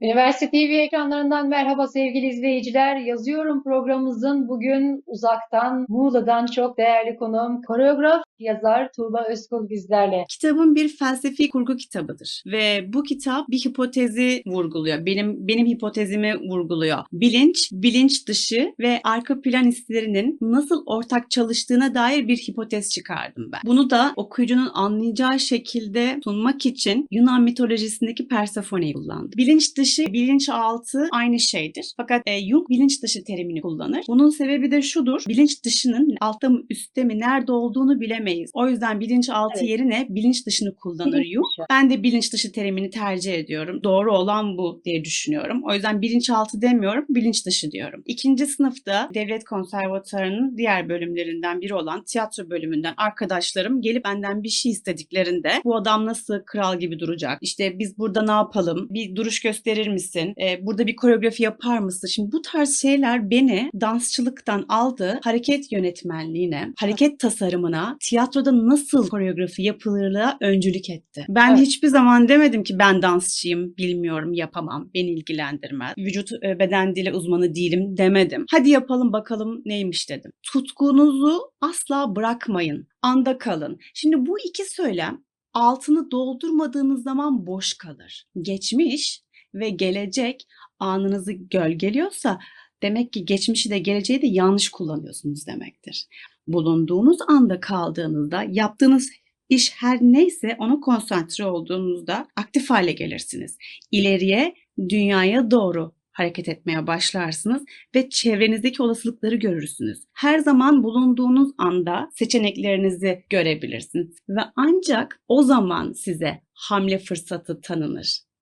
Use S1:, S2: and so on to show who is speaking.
S1: Üniversite TV ekranlarından merhaba sevgili izleyiciler. Yazıyorum programımızın bugün uzaktan Muğla'dan çok değerli konuğum koreograf yazar Tuğba Özkul bizlerle.
S2: Kitabın bir felsefi kurgu kitabıdır ve bu kitap bir hipotezi vurguluyor. Benim benim hipotezimi vurguluyor. Bilinç, bilinç dışı ve arka plan hislerinin nasıl ortak çalıştığına dair bir hipotez çıkardım ben. Bunu da okuyucunun anlayacağı şekilde sunmak için Yunan mitolojisindeki Persephone'yi kullandım. Bilinç dışı, bilinçaltı aynı şeydir. Fakat e, Jung bilinç dışı terimini kullanır. Bunun sebebi de şudur. Bilinç dışının altta mı üstte mi nerede olduğunu bilemeyiz. O yüzden bilinçaltı
S1: Evet.
S2: yerine bilinç dışını kullanır
S1: Bilinç
S2: Jung.
S1: dışı.
S2: Ben de bilinç dışı terimini tercih ediyorum. Doğru olan bu diye düşünüyorum. O yüzden bilinçaltı demiyorum, bilinç dışı diyorum. İkinci sınıfta Devlet Konservatuarı'nın diğer bölümlerinden biri olan tiyatro bölümünden arkadaşlarım gelip benden bir şey istediklerinde bu adam nasıl kral gibi duracak? İşte biz burada ne yapalım? Bir duruş gösterir misin? Ee, burada bir koreografi yapar mısın? Şimdi bu tarz şeyler beni dansçılıktan aldı hareket yönetmenliğine, hareket tasarımına, tiyatroda nasıl koreografi yapılırla öncülük etti. Ben
S1: Evet.
S2: hiçbir zaman demedim ki ben dansçıyım, bilmiyorum, yapamam, beni ilgilendirmez. Vücut e, beden dili uzmanı değilim demedim. Hadi yapalım bakalım neymiş dedim. Tutkunuzu asla bırakmayın. Anda kalın. Şimdi bu iki söylem altını doldurmadığınız zaman boş kalır. Geçmiş ve gelecek anınızı gölgeliyorsa demek ki geçmişi de geleceği de yanlış kullanıyorsunuz demektir. Bulunduğunuz anda kaldığınızda yaptığınız iş her neyse ona konsantre olduğunuzda aktif hale gelirsiniz. İleriye, dünyaya doğru hareket etmeye başlarsınız ve çevrenizdeki olasılıkları görürsünüz. Her zaman bulunduğunuz anda seçeneklerinizi görebilirsiniz ve ancak o zaman size hamle fırsatı tanınır.